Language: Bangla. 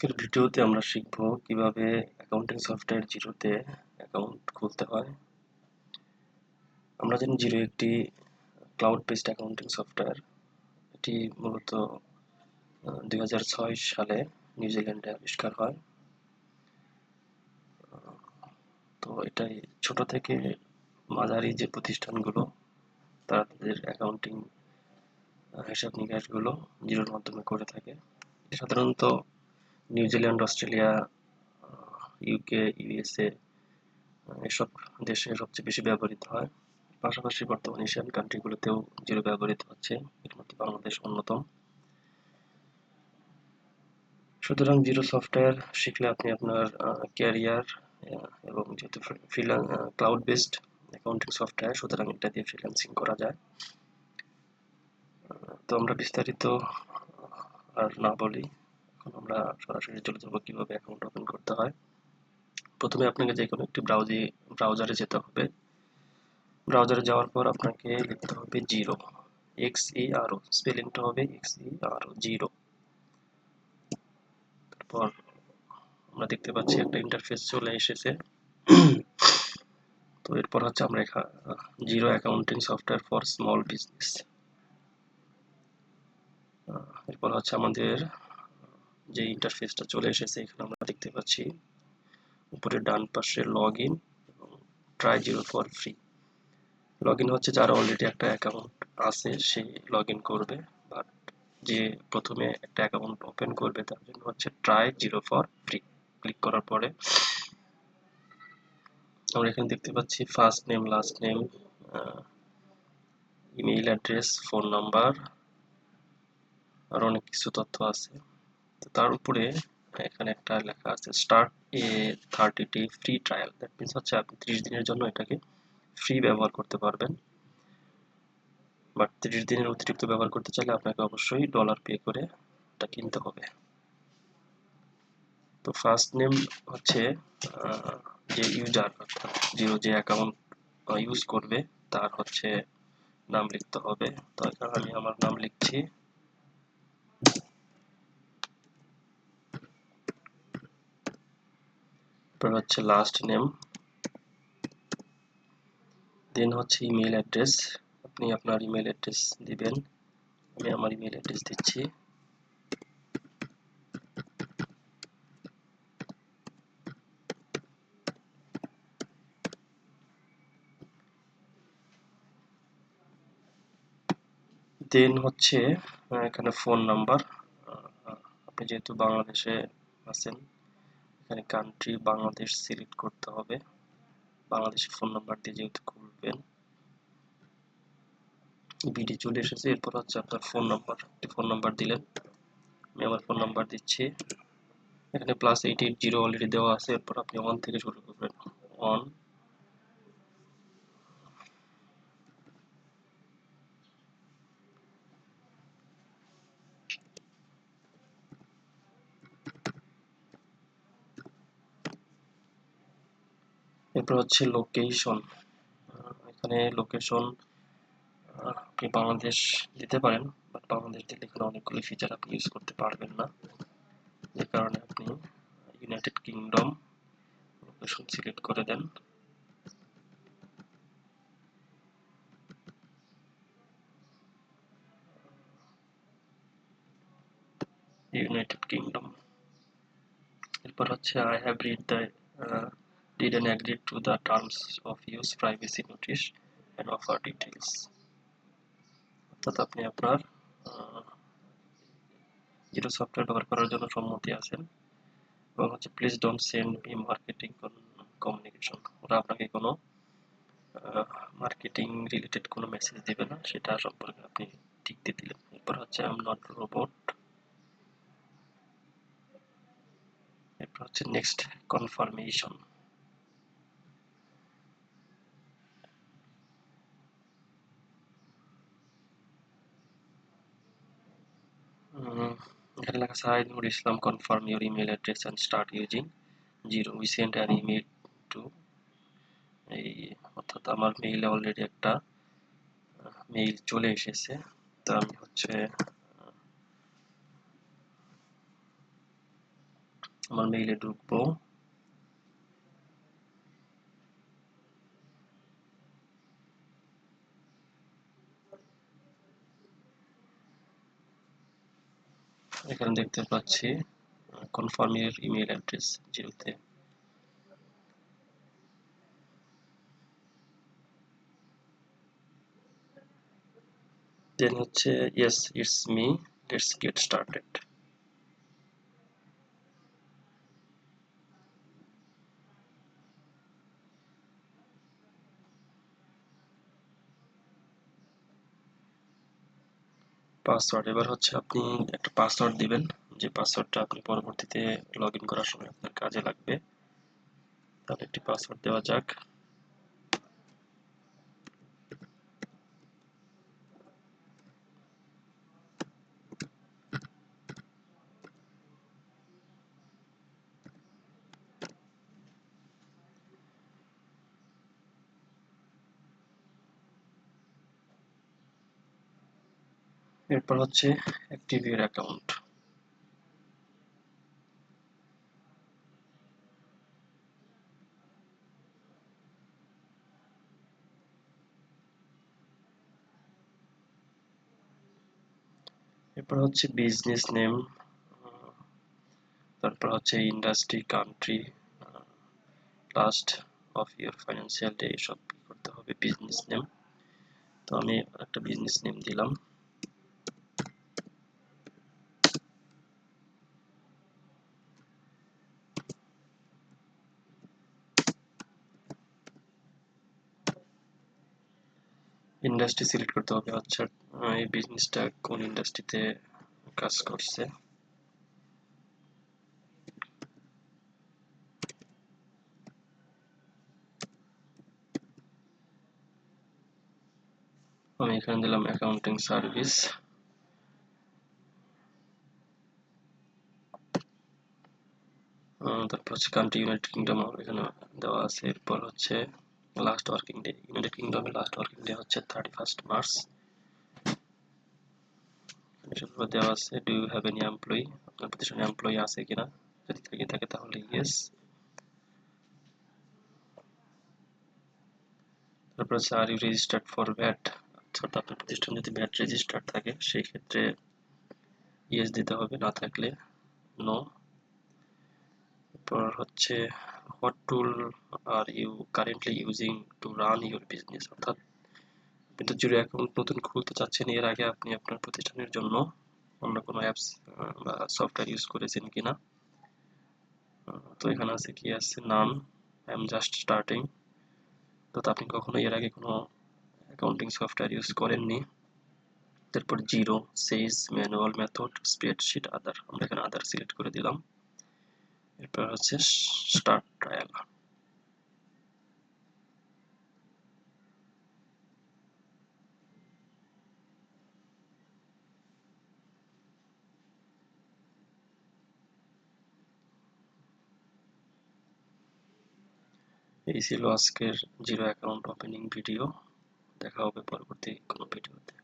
আজকের ভিডিওতে আমরা শিখব কীভাবে অ্যাকাউন্টিং সফটওয়্যার জিরোতে অ্যাকাউন্ট খুলতে হয়। আমরা জানি জিরো একটি ক্লাউড বেসড অ্যাকাউন্টিং সফটওয়্যার এটি মূলত দু হাজার ছয় সালে নিউজিল্যান্ডে আবিষ্কার হয়। তো এটাই ছোট থেকে মাঝারি যে প্রতিষ্ঠানগুলো, তারা তাদের অ্যাকাউন্টিং হিসাব নিকাশগুলো জিরোর মাধ্যমে করে থাকে। সাধারণত নিউজিল্যান্ড অস্ট্রেলিয়া ইউকে ইউএসএ এসব দেশে সবচেয়ে বেশি ব্যবহৃত হয়। পাশাপাশি বর্তমান এশিয়ান কান্ট্রিগুলোতেও জিরো ব্যবহৃত হচ্ছে, এর মধ্যে বাংলাদেশ অন্যতম। সুতরাং জিরো সফটওয়্যার শিখলে আপনি আপনার ক্যারিয়ার এবং যেহেতু ক্লাউড বেসড অ্যাকাউন্টিং সফটওয়্যার সুতরাং এটা দিয়ে ফ্রিল্যান্সিং করা যায়। তো আমরা বিস্তারিত আর না বলি। এখন আমরা সরাসরি চলে যাব কীভাবে অ্যাকাউন্ট ওপেন করতে হয়। প্রথমে আপনাকে যে কোনো একটি ব্রাউজি ব্রাউজারে যেতে হবে। ব্রাউজারে যাওয়ার পর আপনাকে লিখতে হবে জিরো এক্স ই আর ও স্পেলিংটা হবে এক্স ই আর ও জিরো তারপর আমরা দেখতে পাচ্ছি একটা ইন্টারফেস চলে এসেছে। তো এরপর হচ্ছে আমরা Xero accounting software for small business এরপর হচ্ছে আমাদের যে ইন্টারফেসটা চলে এসেছে, এখানে আমরা দেখতে পাচ্ছি উপরে ডান পাশে লগ ইন এবং try Xero for free log in হচ্ছে যারা অলরেডি একটা অ্যাকাউন্ট আছে, সে লগ ইন করবে। বাট যে প্রথমে একটা অ্যাকাউন্ট ওপেন করবে, তার জন্য হচ্ছে try Xero for free click করার পরে আমরা এখানে দেখতে পাচ্ছি first name last name email address phone number আর অনেক কিছু তথ্য আছে। তার উপরে এখানে একটা লেখা আছে start a thirty day free trial that means হচ্ছে আপনি ত্রিশ দিনের জন্য এটাকে ফ্রি ব্যবহার করতে পারবেন। বাট ত্রিশ দিনের অতিরিক্ত ব্যবহার করতে চাইলে আপনাকে অবশ্যই ডলার পে করে এটা কিনতে হবে। তো ফার্স্ট নেম হচ্ছে যে ইউজার অর্থাৎ জিরো যে অ্যাকাউন্ট ইউজ করবে, তার হচ্ছে নাম লিখতে হবে। তো এখানে আমি আমার নাম লিখছি। তারপর হচ্ছে লাস্ট নেম দেন হচ্ছে ইমেল অ্যাড্রেস আপনি আপনার ইমেল অ্যাড্রেস দিবেন। আমি আমার ইমেল অ্যাড্রেস দিচ্ছি। দেন হচ্ছে এখানে ফোন নাম্বার আপনি যেহেতু বাংলাদেশে আছেন এখানে কান্ট্রি বাংলাদেশ সিলেক্ট করতে হবে। বাংলাদেশের ফোন নাম্বার দিয়ে যেহেতু করবেন। বিডি চলে এসেছে, এরপর হচ্ছে আপনার ফোন নাম্বার একটি ফোন নাম্বার দিলেন। আমি আমার ফোন নাম্বার দিচ্ছি। এখানে plus eight eight zero already দেওয়া আছে। এরপর আপনি ওয়ান থেকে শুরু করবেন। ওয়ান এরপর হচ্ছে লোকেশন এখানে লোকেশন আপনি বাংলাদেশ দিতে পারেন বাট বাংলাদেশ দিলে এখানে অনেকগুলি ফিচার আপনি ইউজ করতে পারবেন না। যে কারণে আপনি ইউনাইটেড কিংডম লোকেশন সিলেক্ট করে দেন। ইউনাইটেড কিংডম এরপর হচ্ছে I have read the did and agreed to the terms of use, privacy notice, and offer details. অর্থাৎ আপনি আপনার জিরো সফটওয়্যার ব্যবহার করার জন্য সম্মতি আছেন এবং হচ্ছে please don't send me marketing communication ওরা আপনাকে কোনো মার্কেটিং রিলেটেড কোনো মেসেজ দেবে না, সেটা সম্পর্কে আপনি ঠিক দিয়ে দিলেন। এরপর হচ্ছে আম নট রোবট এরপর হচ্ছে নেক্সট কনফার্মেশন এখানে লেখা আছে Islam confirm your email address and start using Xero we send an email to এই অর্থাৎ আমার মেইলে অলরেডি একটা মেইল চলে এসেছে। তো আমি হচ্ছে আমার মেইলে ঢুকবো। এখানে দেখতে পাচ্ছি কনফার্ম এর ইমেল অ্যাড্রেস জিরোতে দেন হচ্ছে yes it's me let's get started password এবার হচ্ছে আপনি একটা পাসওয়ার্ড দিবেন। যে পাসওয়ার্ডটা আপনি পরবর্তীতে লগ করার সময় আপনার কাজে লাগবে। তাহলে একটি পাসওয়ার্ড দেওয়া যাক। এরপর হচ্ছে অ্যাক্টিভ অ্যাকাউন্ট এরপর হচ্ছে বিজনেস নেম তারপর হচ্ছে industry country last of year financial day এসব করতে হবে বিজনেস নেম তো আমি একটা বিজনেস নেম দিলাম। ইন্ডাস্ট্রি সিলেক্ট করতে হবে হচ্ছে এই বিজনেসটা কোন ইন্ডাস্ট্রিতে কাজ করছে? আমি এখানে দিলাম অ্যাকাউন্টিং সার্ভিস তারপর হচ্ছে কান্ট্রি ইউনাইটেড কিংডম এখানে দেওয়া আছে, এরপর হচ্ছে লাস্ট ওয়ার্কিং ডে ইউনাইটেড কিংডমের লাস্ট ওয়ার্কিং ডে হচ্ছে থার্টি ফার্স্ট মার্চ দেওয়া আছে do you have any employee আপনার প্রতিষ্ঠানে এমপ্লয়ি আছে কিনা? যদি থেকে, থাকে তাহলে ইয়েস তারপর হচ্ছে are you registered for VAT অর্থাৎ আপনার প্রতিষ্ঠান যদি ভ্যাট রেজিস্টার্ড থাকে, সেই ক্ষেত্রে ইয়েস দিতে হবে, না থাকলে নো তারপর হচ্ছে what tool are you currently using to run your business অর্থাৎ তো জিরো অ্যাকাউন্ট নতুন খুলতে চাচ্ছেন, এর আগে আপনি আপনার প্রতিষ্ঠানের জন্য অন্য কোনো অ্যাপস বা সফটওয়্যার ইউজ করেছেন কিনা? তো এখানে আছে কি আছে? নাম আই এম জাস্ট স্টার্টিং তো আপনি কখনো এর আগে কোনো অ্যাকাউন্টিং সফটওয়্যার ইউজ করেননি? তারপর Xero Sage manual method spreadsheet other আমরা এখানে আদার সিলেক্ট করে দিলাম। এরপর হচ্ছে স্টার্ট ট্রায়াল এই ছিল আজকের জিরো অ্যাকাউন্ট ওপেনিং ভিডিও দেখা হবে পরবর্তী কোনো ভিডিওতে